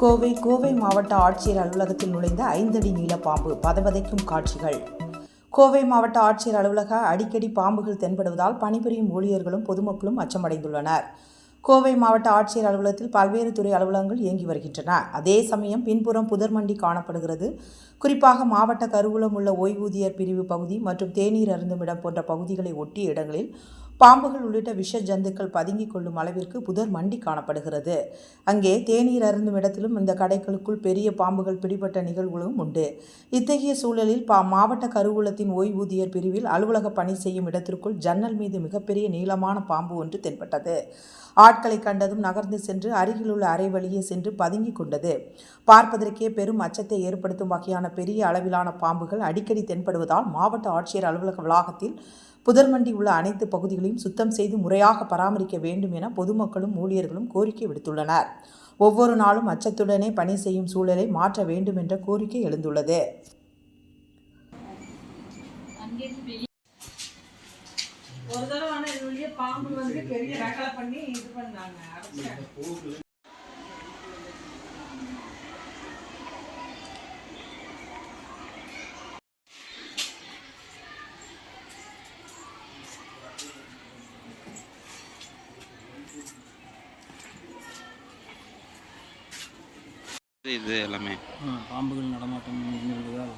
கோவை கோவை மாவட்ட ஆட்சியர் அலுவலகத்தில் நுழைந்த ஐந்தடி நீள பாம்பு பதவதைக்கும் காட்சிகள். கோவை மாவட்ட ஆட்சியர் அலுவலக அடிக்கடி பாம்புகள் தென்படுவதால் பணிபுரியும் ஊழியர்களும் பொதுமக்களும் அச்சமடைந்துள்ளனர். கோவை மாவட்ட ஆட்சியர் அலுவலகத்தில் பல்வேறு துறை அலுவலகங்கள் இயங்கி வருகின்றன. அதே சமயம் பின்புறம் புதர்மண்டி காணப்படுகிறது. குறிப்பாக மாவட்ட கருவூலம் உள்ள ஓய்வூதியர் பிரிவு பகுதி மற்றும் தேநீர் அருந்துமிடம் போன்ற பகுதிகளை ஒட்டிய இடங்களில் பாம்புகள் உள்ளிட்ட விஷ ஜந்துக்கள் பதுங்கி கொள்ளும் அளவிற்கு புதர் மண்டி காணப்படுகிறது. அங்கே தேநீர் அருந்தும் இடத்திலும் இந்த கடைகளுக்குள் பெரிய பாம்புகள் பிடிபட்ட நிகழ்வுகளும் உண்டு. இத்தகைய சூழலில் பா மாவட்ட கருவூலத்தின் ஓய்வூதியர் பிரிவில் அலுவலக பணி செய்யும் இடத்திற்குள் ஜன்னல் மீது மிகப்பெரிய நீளமான பாம்பு ஒன்று தென்பட்டது. ஆட்களை கண்டதும் நகர்ந்து சென்று அருகிலுள்ள அறை வழியே சென்று பதுங்கிக் கொண்டது. பார்ப்பதற்கே பெரும் அச்சத்தை ஏற்படுத்தும் வகையான பெரிய அளவிலான பாம்புகள் அடிக்கடி தென்படுவதால் மாவட்ட ஆட்சியர் அலுவலக வளாகத்தில் புதர்மண்டி உள்ள அனைத்து பகுதிகளையும் சுத்தம் செய்து முறையாக பராமரிக்க வேண்டும் என பொதுமக்களும் ஊழியர்களும் கோரிக்கை விடுத்துள்ளனர். ஒவ்வொரு நாளும் அச்சத்துடனே பணி செய்யும் சூழலை மாற்ற வேண்டும் என்ற கோரிக்கை எழுந்துள்ளது. ஒரு தடவை ஆனால் இது வழியே பாம்பு வந்து பெரிய ரகலை பண்ணி இது பண்ணாங்க. இது எல்லாமே. பாம்புகள் நடமாட்டம் இருந்ததால்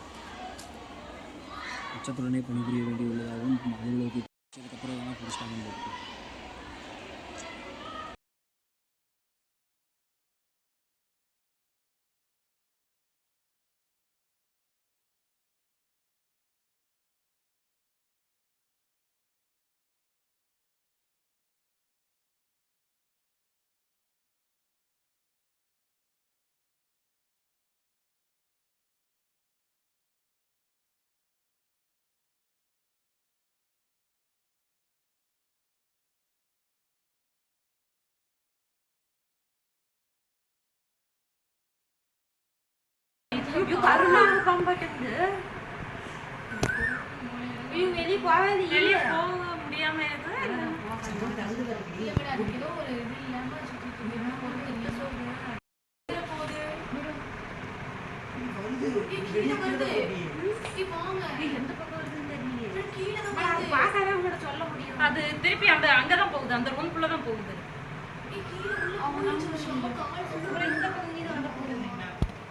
உச்சத்துடனே பணிபுரிய வேண்டியுள்ளதாகவும் அலுவலகத்தை அதுக்கப்புறம் எதனா கீழே வருது. ஏய், வெளியே அப்புறம் வெளியே போக முடியாம அது திருப்பி அந்த அங்கதான் போகுது அந்த ரூம் குள்ளதான் போகுது அவங்க இந்த உள்ள அந்த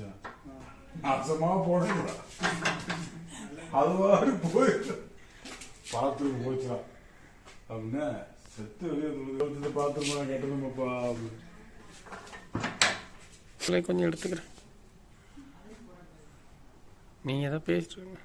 பிடிக்க வச்சான் நாசமா போடுங்க அதுவாடு போயிட்டு பாத்ரூம் போச்சான் அப்படின்னா செத்து வெளியே பாத்ரூம் கட்டணுமாப்பா இல்லை கொஞ்சம் எடுத்துக்கிறேன். நீங்கள் எதாவது பேசிட்டு